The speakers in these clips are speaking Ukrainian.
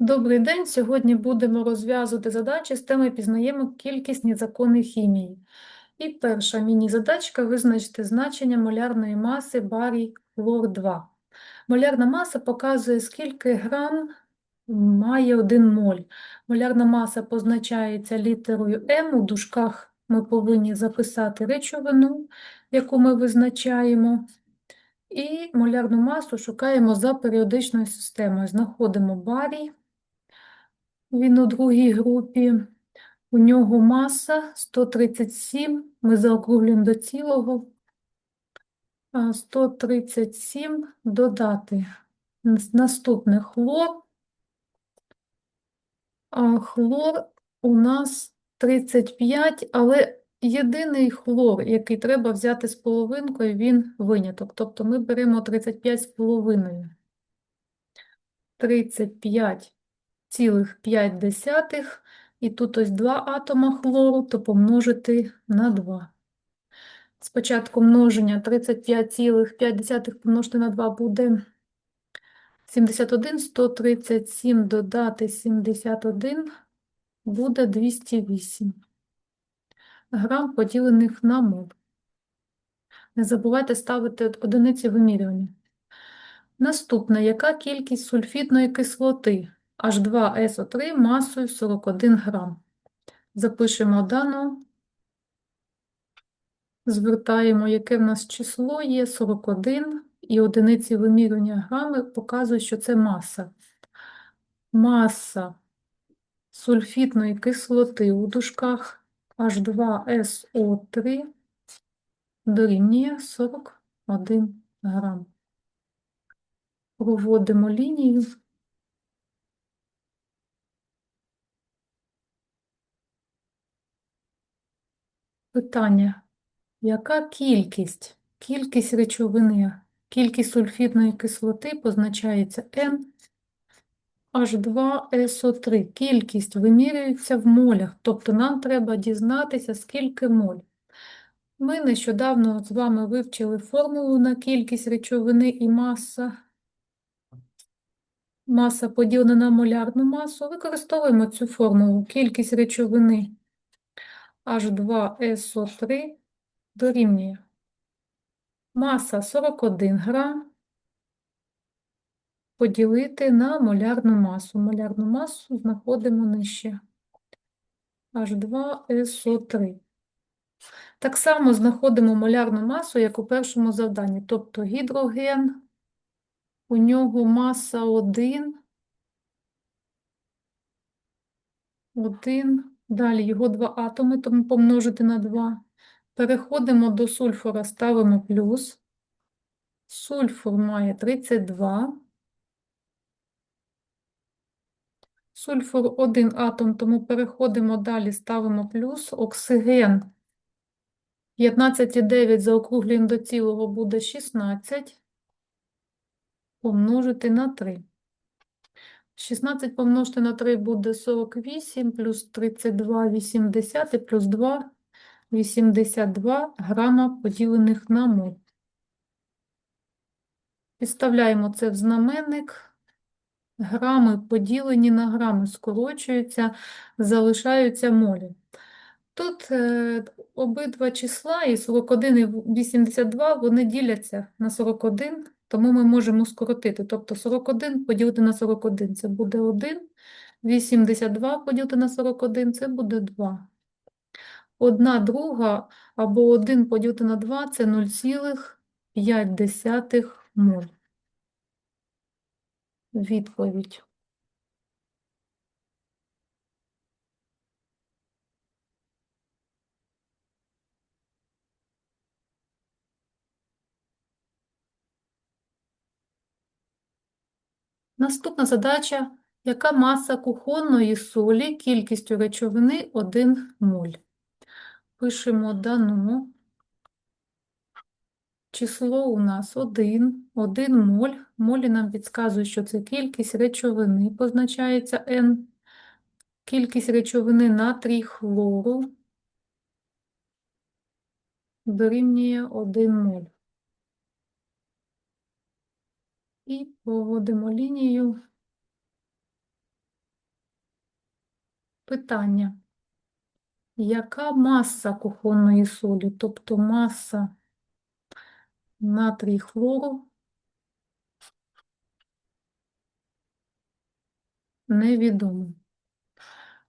Добрий день. Сьогодні будемо розв'язувати задачі з теми «Пізнаємо кількісні закони хімії». І перша міні-задачка – визначити значення молярної маси барій хлор-2. Молярна маса показує, скільки грам має один моль. Молярна маса позначається літерою М. У дужках ми повинні записати речовину, яку ми визначаємо. І молярну масу шукаємо за періодичною системою. Знаходимо барій. Він у другій групі. У нього маса 137, ми заокруглюємо до цілого. 137 додати. Нас- Наступне хлор. Хлор у нас 35, але єдиний хлор, який треба взяти з половинкою, він виняток. Тобто ми беремо 35 з половиною. 35 цілих 5 десятих, і тут ось два атома хлору, то помножити на 2. Спочатку множення 35,5 помножити на 2 буде 71, 137 додати 71 буде 208 грам поділених на мол. Не забувайте ставити одиниці вимірювання. Наступне, яка кількість сульфідної кислоти? H2SO3 масою 41 грам. Запишемо дану, звертаємо, яке в нас число є 41, і одиниці вимірювання грами показують, що це маса. Маса сульфідної кислоти у дужках H2SO3 дорівнює 41 грам. Проводимо лінію. Питання. Яка кількість? Кількість речовини, кількість сульфідної кислоти позначається N H2SO3. Кількість вимірюється в молях, тобто нам треба дізнатися, скільки моль. Ми нещодавно з вами вивчили формулу на кількість речовини і маса. Маса поділена на молярну масу. Використовуємо цю формулу. Кількість речовини H2SO3 дорівнює маса 41 грам поділити на молярну масу. Молярну масу знаходимо нижче. H2SO3. Так само знаходимо молярну масу, як у першому завданні. Тобто гідроген, у нього маса 1, 1, далі його два атоми, тому помножити на 2. Переходимо до сульфура, ставимо плюс. Сульфур має 32. Сульфур один атом, тому переходимо далі, ставимо плюс. Оксиген 15,9 заокруглюємо до цілого буде 16. Помножити на 3. 16 помножити на 3 буде 48, плюс 32, 80, і плюс 2, 82 грама поділених на моль. Підставляємо це в знаменник. Грами поділені на грами скорочуються, залишаються молі. Тут е, обидва числа, і 41 і 82, вони діляться на 41, тому ми можемо скоротити. Тобто 41 поділити на 41 – це буде 1, 82 поділити на 41 – це буде 2. Одна друга або 1 поділити на 2 – це 0,5 моль. Відповідь. Наступна задача. Яка маса кухонної солі кількістю речовини 1 моль? Пишемо дану. Число у нас 1, 1 моль. Молі нам підказують, що це кількість речовини, позначається N. Кількість речовини натрій хлору дорівнює 1 моль. І проводимо лінію. Питання. Яка маса кухонної солі, тобто маса натрій хлору невідомо.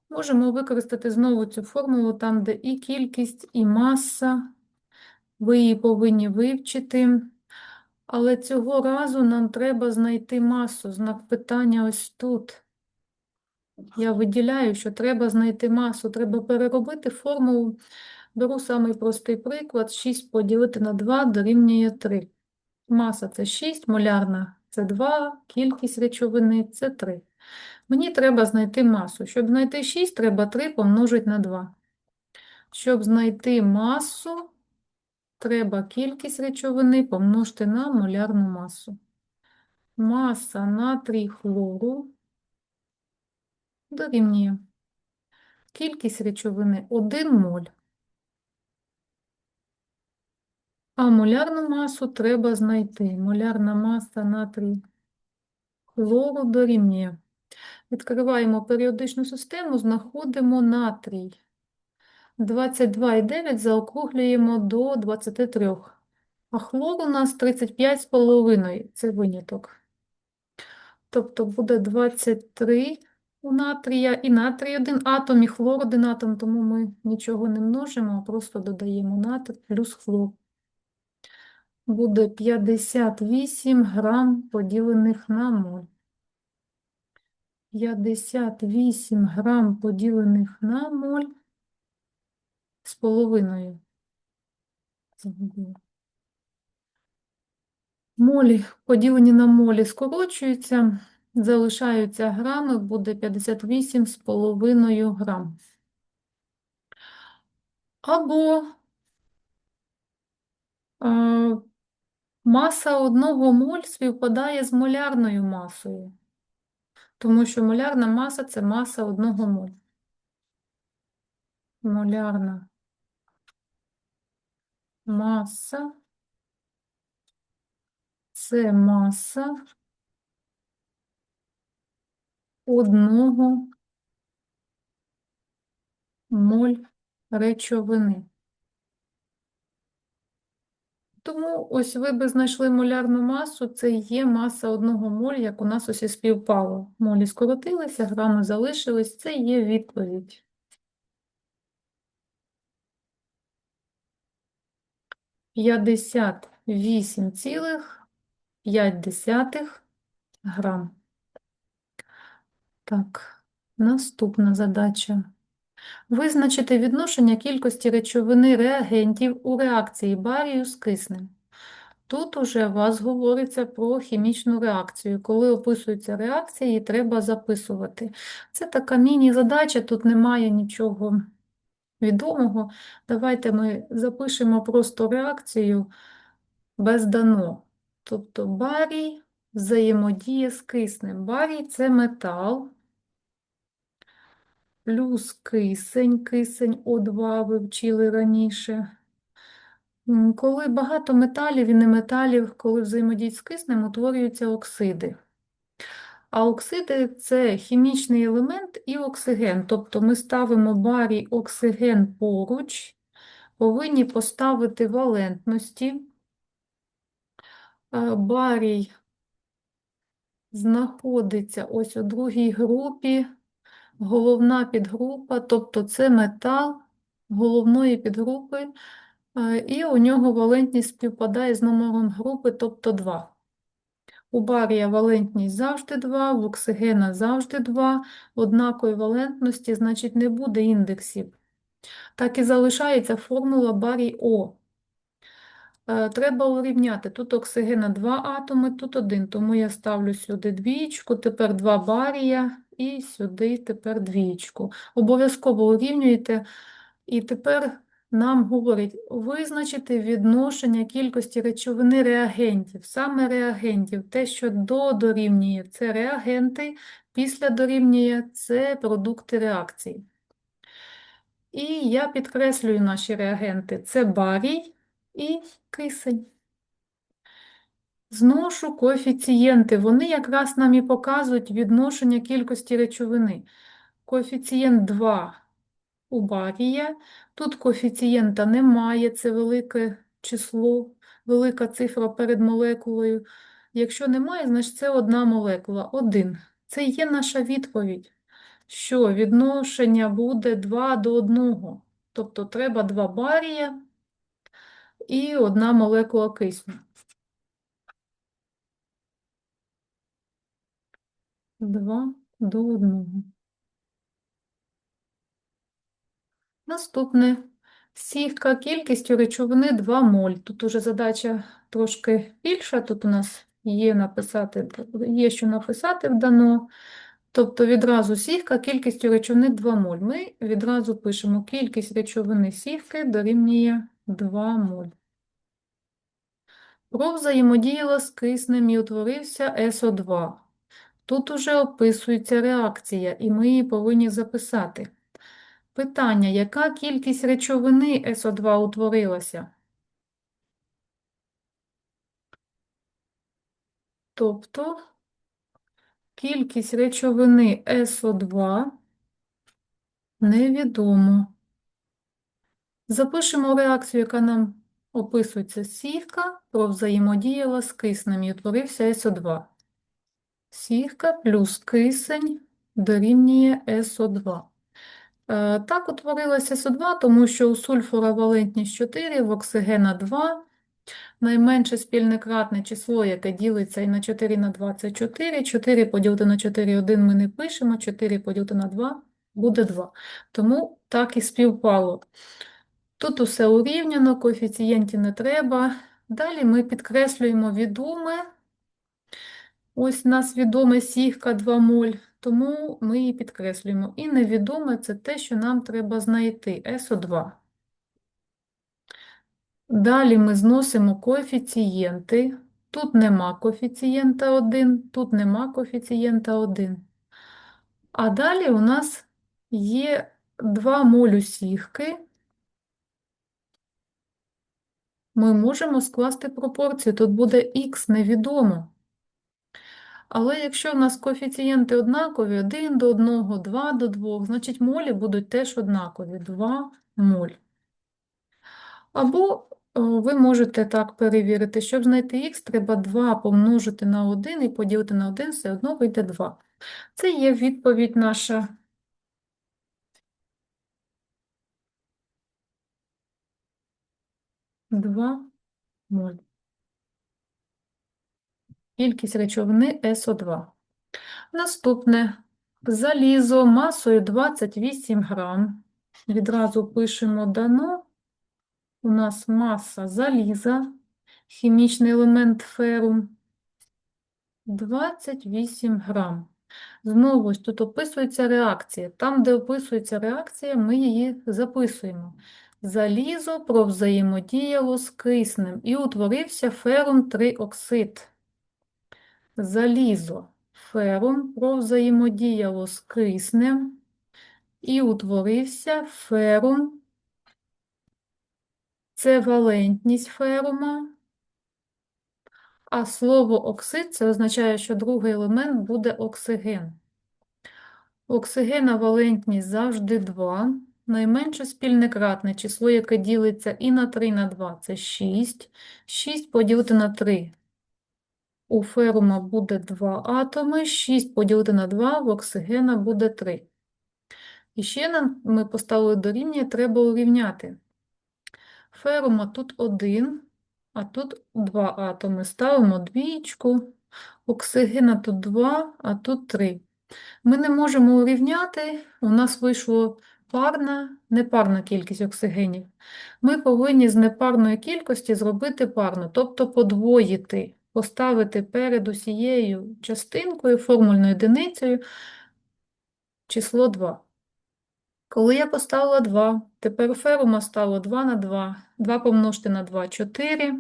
Можемо використати знову цю формулу там, де і кількість, і маса. Ви її повинні вивчити. Але цього разу нам треба знайти масу. Знак питання ось тут. Я виділяю, що треба знайти масу. Треба переробити формулу. Беру самий простий приклад. 6 поділити на 2 дорівнює 3. Маса це 6, молярна це 2, кількість речовини це 3. Мені треба знайти масу. Щоб знайти 6, треба 3 помножити на 2. Щоб знайти масу, треба кількість речовини помножити на молярну масу. Маса натрій хлору дорівнює. Кількість речовини 1 моль. А молярну масу треба знайти. Молярна маса натрій хлору дорівнює. Відкриваємо періодичну систему, знаходимо натрій. 22,9 заокруглюємо до 23. А хлор у нас 35,5, це виняток. Тобто буде 23 у натрія і натрій один атом, і хлор один атом, тому ми нічого не множимо, а просто додаємо натрій плюс хлор. Буде 58 грам поділених на моль. 58 грам поділених на моль з половиною. Молі поділені на молі скорочуються, залишаються грами, буде 58 з половиною грам. Або е, маса одного моль співпадає з молярною масою, тому що молярна маса це маса одного моль. Молярна маса це маса одного моль речовини. Тому ось ви би знайшли молярну масу, це є маса одного моль, як у нас ось і співпало. Молі скоротилися, грами залишились, це є відповідь. П'ятдесят вісім цілих п'ять десятих грам. Так, наступна задача. Визначити відношення кількості речовини реагентів у реакції барію з киснем. Тут уже у вас говориться про хімічну реакцію. Коли описується реакція, її треба записувати. Це така міні-задача, тут немає нічого відомого. Давайте ми запишемо просто реакцію без дано. Тобто барій взаємодіє з киснем. Барій – це метал, плюс кисень, кисень О2 ви вчили раніше. Коли багато металів і неметалів, коли взаємодіють з киснем, утворюються оксиди. А оксиди – це хімічний елемент і оксиген. Тобто ми ставимо барій оксиген поруч, повинні поставити валентності. Е, Барій знаходиться ось у другій групі, головна підгрупа, тобто це метал головної підгрупи, е, і у нього валентність співпадає з номером групи, тобто 2. У барія валентність завжди 2, в оксигена завжди 2, однакової валентності, значить не буде індексів. Так і залишається формула барій О. Е, Треба урівняти. Тут оксигена 2 атоми, тут 1, тому я ставлю сюди двієчку, тепер 2 барія і сюди тепер двієчку. Обов'язково урівнюєте. І тепер нам говорить визначити відношення кількості речовини реагентів. Саме реагентів, те, що до дорівнює, це реагенти, після дорівнює це продукти реакції. І я підкреслюю наші реагенти. Це барій і кисень. Зношу коефіцієнти. Вони якраз нам і показують відношення кількості речовини. коефіцієнт 2 у барія. Тут коефіцієнта немає, це велике число, велика цифра перед молекулою. Якщо немає, значить це одна молекула. Один. Це є наша відповідь, що відношення буде 2 до 1. Тобто треба 2 барія і одна молекула кисню. 2 до 1. Наступне. Сівка кількістю речовини 2 моль. Тут уже задача трошки більша. Тут у нас є написати, є що написати вдано. Тобто відразу сівка кількістю речовини 2 моль. Ми відразу пишемо кількість речовини сівки дорівнює 2 моль. Про взаємодіяла з киснем і утворився СО2. Тут уже описується реакція, і ми її повинні записати. Питання, яка кількість речовини СО2 утворилася? Тобто кількість речовини СО2 невідомо. Запишемо реакцію, яка нам описується сівка, про взаємодіяла з киснем і утворився СО2. Сівка плюс кисень дорівнює СО2. Е, Так утворилася СО2, тому що у сульфура валентність 4, в оксигена 2. Найменше спільне кратне число, яке ділиться і на 4 на 2 – це 4. 4 поділити на 4 – 1 ми не пишемо, 4 поділити на 2 – буде 2. Тому так і співпало. Тут усе урівняно, коефіцієнтів не треба. Далі ми підкреслюємо відоме. Ось у нас відоме сігка 2 моль, тому ми її підкреслюємо. І невідоме це те, що нам треба знайти СО2. Далі ми зносимо коефіцієнти. Тут нема коефіцієнта 1, тут нема коефіцієнта 1. А далі у нас є 2 молю сігки. Ми можемо скласти пропорцію. Тут буде х невідомо. Але якщо в нас коефіцієнти однакові, 1 до 1, 2 до 2, значить молі будуть теж однакові, 2 моль. Або ви можете так перевірити, щоб знайти х, треба 2 помножити на 1 і поділити на 1, все одно вийде 2. Це є відповідь наша. Два моль. Кількість речовини СО2. Наступне. Залізо масою 28 грам. Відразу пишемо дано. У нас маса заліза, хімічний елемент ферум 28 грам. Знову ж тут описується реакція. Там, де описується реакція, ми її записуємо. Залізо провзаємодіяло з киснем і утворився ферум 3 оксид. Залізо ферум провзаємодіяло з киснем і утворився ферум це валентність ферума, а слово оксид це означає, що другий елемент буде оксиген. Оксигена валентність завжди 2. Найменше спільне кратне число, яке ділиться і на 3, і на 2 це 6. 6 поділити на 3. У ферума буде 2 атоми, 6 поділити на 2, в оксигена буде 3. І ще нам ми поставили дорівнює, треба урівняти. Ферума тут один, а тут два атоми. Ставимо двічку. Оксигена тут два, а тут три. Ми не можемо урівняти, у нас вийшло парна, непарна кількість оксигенів. Ми повинні з непарної кількості зробити парну, тобто подвоїти, поставити перед усією частинкою, формульною одиницею число 2. Коли я поставила 2, тепер у ферума стало 2 на 2. 2 помножити на 2 – 4.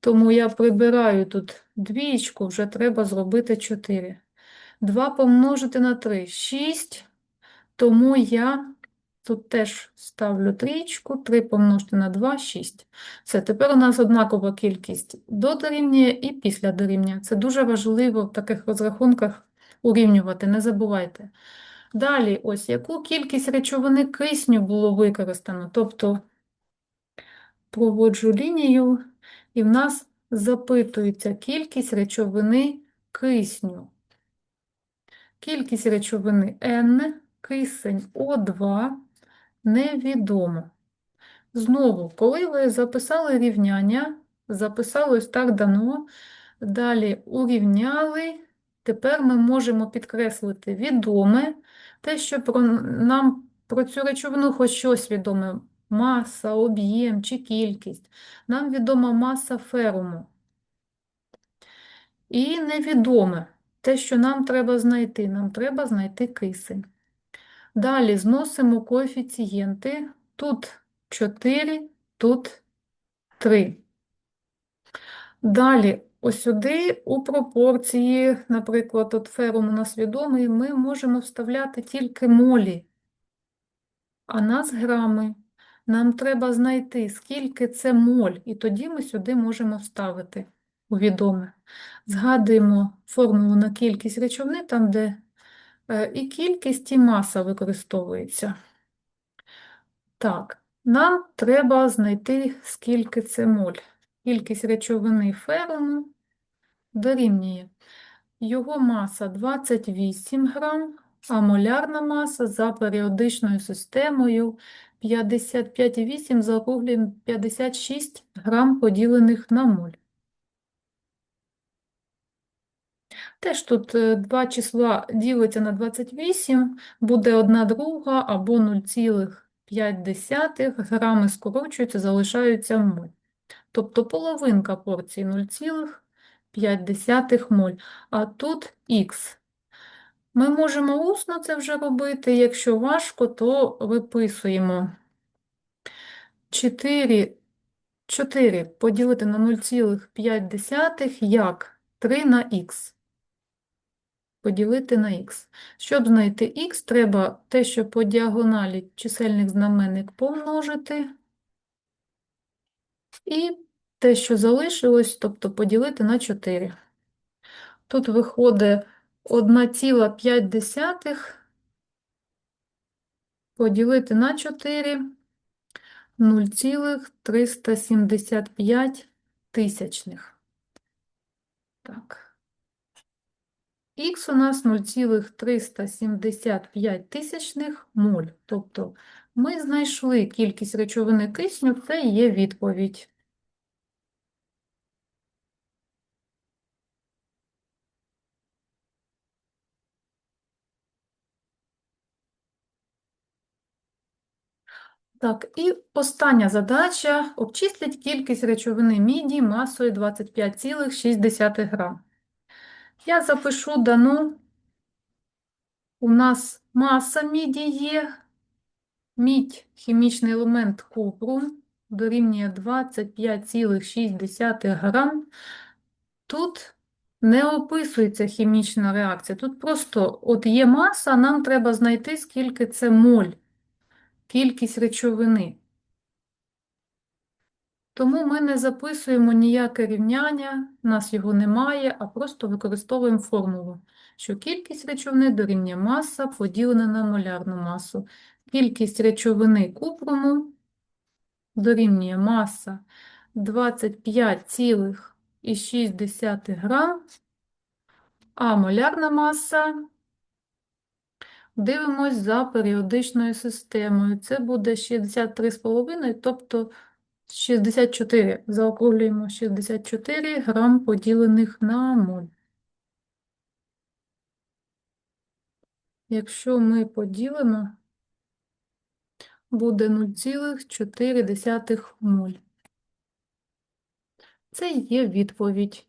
Тому я прибираю тут двічку, вже треба зробити 4. 2 помножити на 3 – 6. Тому я тут теж ставлю трічку. 3 помножити на 2 – 6. Все, тепер у нас однакова кількість до дорівнює і після дорівнює. Це дуже важливо в таких розрахунках урівнювати, не забувайте. Далі, ось яку кількість речовини кисню було використано. Тобто проводжу лінію, і в нас запитується кількість речовини кисню. Кількість речовини N, кисень О2 невідомо. Знову, коли ви записали рівняння, записали ось так дано, далі урівняли, тепер ми можемо підкреслити відоме, те, що про, нам про цю речовину хоч щось відоме, маса, об'єм чи кількість. Нам відома маса феруму. І невідоме те, що нам треба знайти, нам треба знайти кисень. Далі зносимо коефіцієнти. Тут 4, тут 3. Далі, ось сюди у пропорції, наприклад, от ферум у нас відомий, ми можемо вставляти тільки молі, а нас грами. Нам треба знайти, скільки це моль, і тоді ми сюди можемо вставити у відоме. Згадуємо формулу на кількість речовини, там, де і кількість, і маса використовується. Так, нам треба знайти, скільки це моль. Кількість речовини феруму дорівнює. Його маса 28 грам, а молярна маса за періодичною системою 55,8 заокруглюємо 56 грам поділених на моль. Теж тут е, два числа ділиться на 28, буде 1 друга або 0,5 грами скорочуються, залишаються моль. Тобто половинка порції 0,5 моль. А тут х. Ми можемо усно це вже робити, якщо важко, то виписуємо 4, 4 поділити на 0,5 як 3 на х. Поділити на х. Щоб знайти х, треба те, що по діагоналі чисельник знаменник помножити. І те, що залишилось, тобто поділити на 4. Тут виходить 1,5 поділити на 4 0,375 тисячних. Так. Х у нас 0,375 тисячних моль. Тобто ми знайшли кількість речовини кисню, це є відповідь. Так, і остання задача. Обчисліть кількість речовини міді масою 25,6 грам. Я запишу дану. У нас маса міді є. Мідь, хімічний елемент купру, дорівнює 25,6 грам. Тут не описується хімічна реакція. Тут просто от є маса, нам треба знайти, скільки це моль кількість речовини. Тому ми не записуємо ніяке рівняння, нас його немає, а просто використовуємо формулу, що кількість речовини дорівнює маса поділена на молярну масу. Кількість речовини купруму дорівнює маса 25,6 грам, а молярна маса Дивимось за періодичною системою. Це буде 63,5, тобто 64. Заокруглюємо 64 грам поділених на моль. Якщо ми поділимо, буде 0,4 моль. Це є відповідь.